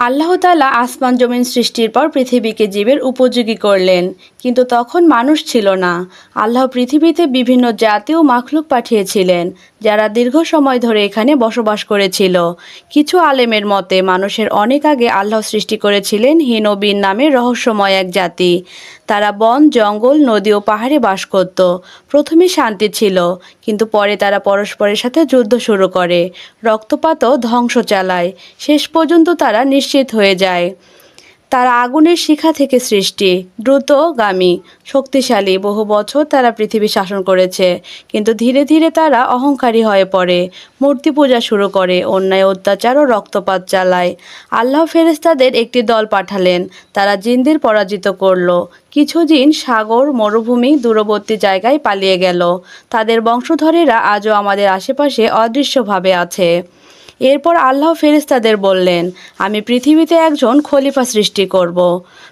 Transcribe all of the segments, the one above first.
আল্লাহ তালা আসমান জমিন সৃষ্টির পর পৃথিবীকে জীবের উপযোগী করলেন। কিন্তু তখন মানুষ ছিল না। আল্লাহ পৃথিবীতে বিভিন্ন জাতি ও মাখলুক পাঠিয়েছিলেন। যারা দীর্ঘ সময় ধরে এখানে বসবাস করেছিল। কিছু আলেমের মতে, মানুষের অনেক আগে আল্লাহ সৃষ্টি করেছিলেন হিনবিন নামে রহস্যময় এক জাতি। তারা বন, জঙ্গল, নদী ও পাহাড়ে বাস করত। প্রথমে শান্তি ছিল, কিন্তু পরে তারা পরস্পরের সাথে যুদ্ধ শুরু করে। রক্তপাত ও ধ্বংস চালায়। শেষ পর্যন্ত তারা নিশ্চিত হয়ে যায়। তারা আগুনের শিখা থেকে সৃষ্টি। দ্রুতগামী, শক্তিশালী, বহু বছর তারা পৃথিবী শাসন করেছে, কিন্তু ধীরে ধীরে তারা অহংকারী হয়ে পড়ে। মূর্তি পূজা শুরু করে, অন্যায়, অত্যাচার ও রক্তপাত চালায়। আল্লাহ ফেরেস্তাদের একটি দল পাঠালেন, তারা জিনদের পরাজিত করল। কিছু জিন সাগর, মরুভূমি, দূরবর্তী জায়গায় পালিয়ে গেল। তাদের বংশধরেরা আজও আমাদের আশেপাশে অদৃশ্যভাবে আছে। এরপর আল্লাহ ফেরেশতাদের বললেন, আমি পৃথিবীতে একজন খলিফা সৃষ্টি করব।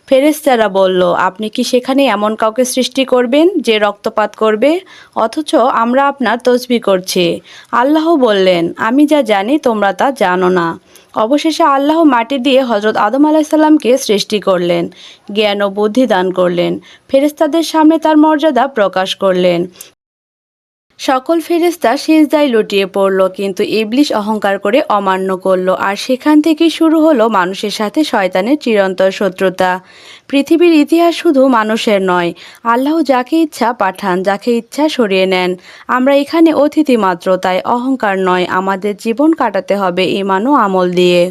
ফেরেশতারা বলল, আপনি কি সেখানে এমন কাউকে সৃষ্টি করবেন যে রক্তপাত করবে? অথচ আমরা আপনার তসবি করছি। আল্লাহ বললেন, আমি যা জানি তোমরা তা জানো না। অবশেষে আল্লাহ মাটি দিয়ে হজরত আদম আলাইসাল্লামকে সৃষ্টি করলেন, জ্ঞান ও বুদ্ধি দান করলেন। ফেরেশতাদের সামনে তার মর্যাদা প্রকাশ করলেন। সকল ফেরেস্তা সেজদায় লুটিয়ে পড়ল, কিন্তু ইবলিশ অহংকার করে অমান্য করল। আর সেখান থেকেই শুরু হলো মানুষের সাথে শয়তানের চিরন্তর শত্রুতা। পৃথিবীর ইতিহাস শুধু মানুষের নয়, আল্লাহ যাকে ইচ্ছা পাঠান, যাকে ইচ্ছা সরিয়ে নেন। আমরা এখানে অতিথি মাত্র, তাই অহংকার নয়, আমাদের জীবন কাটাতে হবে ইমান ও আমল দিয়ে।